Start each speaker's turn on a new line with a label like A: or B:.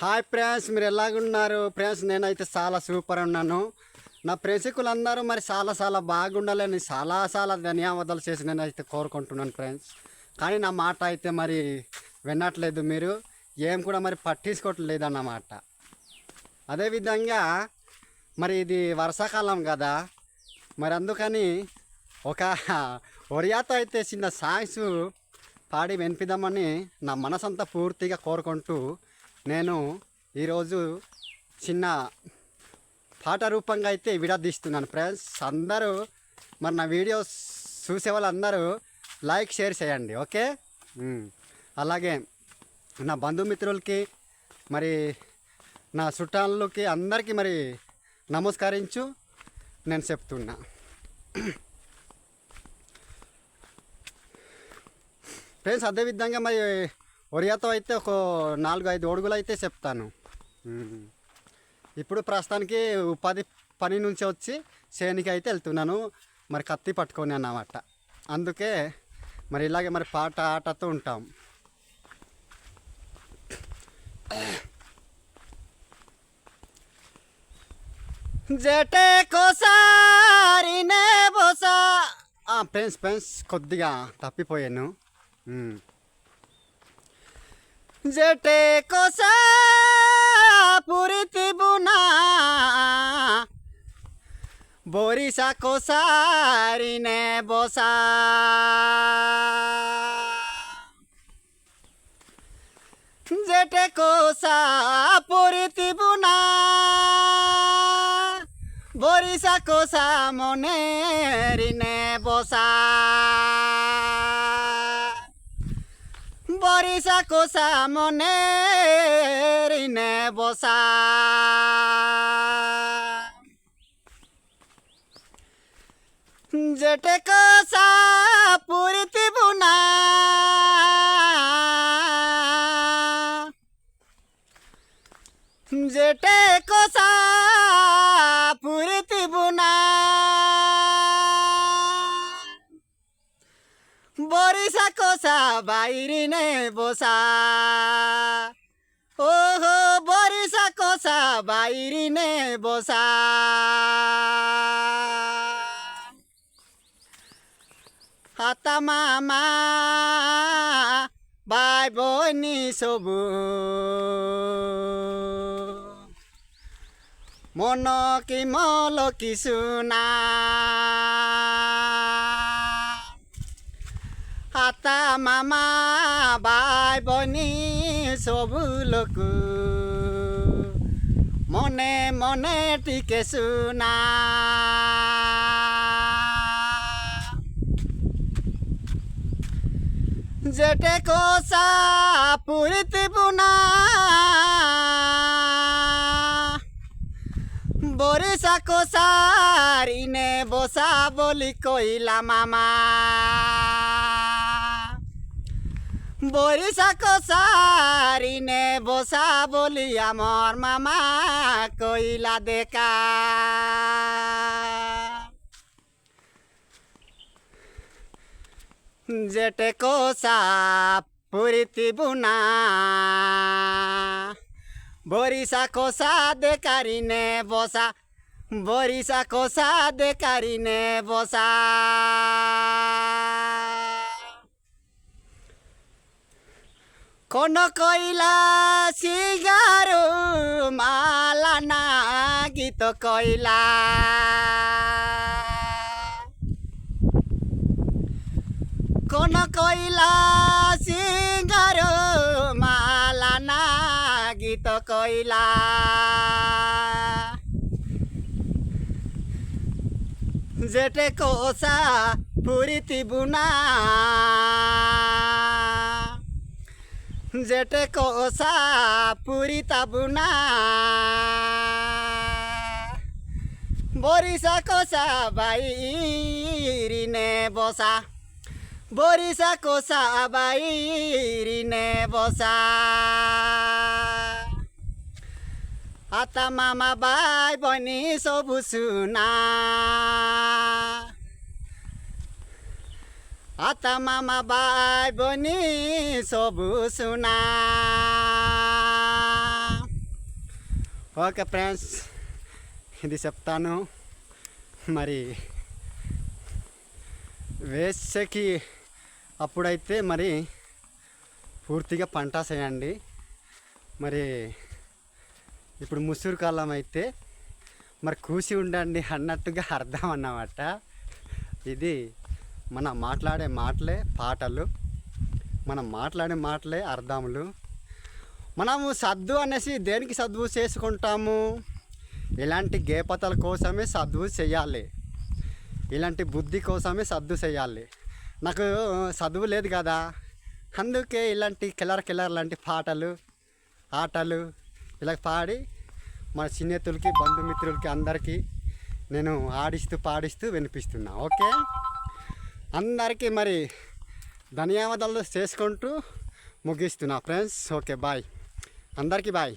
A: Hi friends మీరు ఎలాగున్నారు? Friends నేనైతే చాలా సూపర్ ఉన్నాను. నా ప్రేక్షకులందరూ మరి చాలా చాలా బాగుండాలని చాలా చాలా ధన్యవాదాలు చేసి నేనైతే కోరుకుంటున్నాను ఫ్రెండ్స్. కానీ నా మాట అయితే మరి వినట్లేదు మీరు. ఏం కూడా మరి పట్టించుకోవట్లేదు అన్నమాట. అదేవిధంగా మరి ఇది వర్షాకాలం కదా. మరి అందుకని ఒక ఒరియాతో అయితే చిన్న సాంగ్స్ పాడి వినిపిద్దామని నా మనసంతా పూర్తిగా కోరుకుంటూ నేను ఈరోజు చిన్న పాట రూపంగా అయితే విడదీస్తున్నాను ఫ్రెండ్స్. అందరూ మరి నా వీడియోస్ చూసే వాళ్ళందరూ లైక్ షేర్ చేయండి ఓకే? అలాగే నా బంధుమిత్రులకి మరి నా చుట్టాలకి అందరికీ మరి నమస్కరించు. నేను చెప్తున్నా. ఫ్రెండ్స్ అదేవిధంగా మరి ఒరియాతో అయితే ఒక నాలుగు ఐదు అడుగులు అయితే చెప్తాను ఇప్పుడు ప్రస్తుతానికి ఉపాధి పని నుంచి వచ్చి చేనికి అయితే వెళ్తున్నాను. మరి కత్తి పట్టుకొని అన్నమాట. అందుకే మరి ఇలాగే మరి పాట ఆటతో ఉంటాం. జటే కోసారినే బోసా. ఫ్రెండ్స్ ఫ్రెండ్స్ కొద్దిగా తప్పిపోయాను. যেটে কষা পুরিতে বুনা বরিশা কষারিনে বসা। যেটে কষা পুরিতে বুনা বরিশা কষা মনে রিনে বসা। বরিসা কোসা মনে রিনে বসা জেটে কোসা পুরিতি বুনা। জেটে কোসা বরিসা কোসা বাইরিনে বসা ওহো বরিসা কোসা বাইরিনে বসা হাতা মামা বাই বনি সবু। মন কি মল কি শুনা হাতা মামা বাই বনি সবু লোক। মনে মনে টিকে শুনা। জেটে কোসা পুরিতি বুনা। বরিসা কোসারিনে বসা বলি কইলা মামা। বরিসা কোসারিনে বসা বলি আমার মামা কইলা দেখা। জেটে কোসা পুরিতি বুনা। বরিসা কোসা দেকারিনে বসা বরিসা কোসা দেকারিনে বসা। কোন কইলা সিগারো মালা না গীত কইলা কোন কইলা সিঙ্গার মালা না গীত কইলা জেটে কোসা পুরিতি বুনা। জেটে কোসা পুরিতা বুনা বরিসা কোসা বাইরিনে বসা বরিসা কোসা বাইরিনে বসা আতা মামা বাই বনি সবু শুনা আতা মামা বাই বনি সবু শুনা ఓకే ఫ్రెండ్స్ ఇది చెప్తాను మరి వేసకి అప్పుడైతే మరి పూర్తిగా పంట చేయండి మరి ఇప్పుడు ముసురు కాలం అయితే మరి కూసి ఉండండి అన్నట్టుగా అర్థం అన్నమాట ఇది మనం మాట్లాడే మాటలే పాటలు మనం మాట్లాడే మాటలే అర్థములు. మనము సద్దు అనేసి దేనికి సద్దు చేసుకుంటాము? ఇలాంటి గేపతల కోసమే సద్దు చేయాలి. ఇలాంటి బుద్ధి కోసమే సద్దు చేయాలి. నాకు చదువు లేదు కదా? అందుకే ఇలాంటి కిల్లర్ కిల్లర్ లాంటి పాటలు ఆటలు ఇలా పాడి మన స్నేహితులకి బంధుమిత్రులకి అందరికీ నేను ఆడిస్తూ పాడిస్తూ వినిపిస్తున్నా. ఓకే? అందరికీ మరి ధన్యవాదాలు చేసుకుంటూ ముగిస్తున్నా ఫ్రెండ్స్ ఓకే బాయ్ అందరికీ బాయ్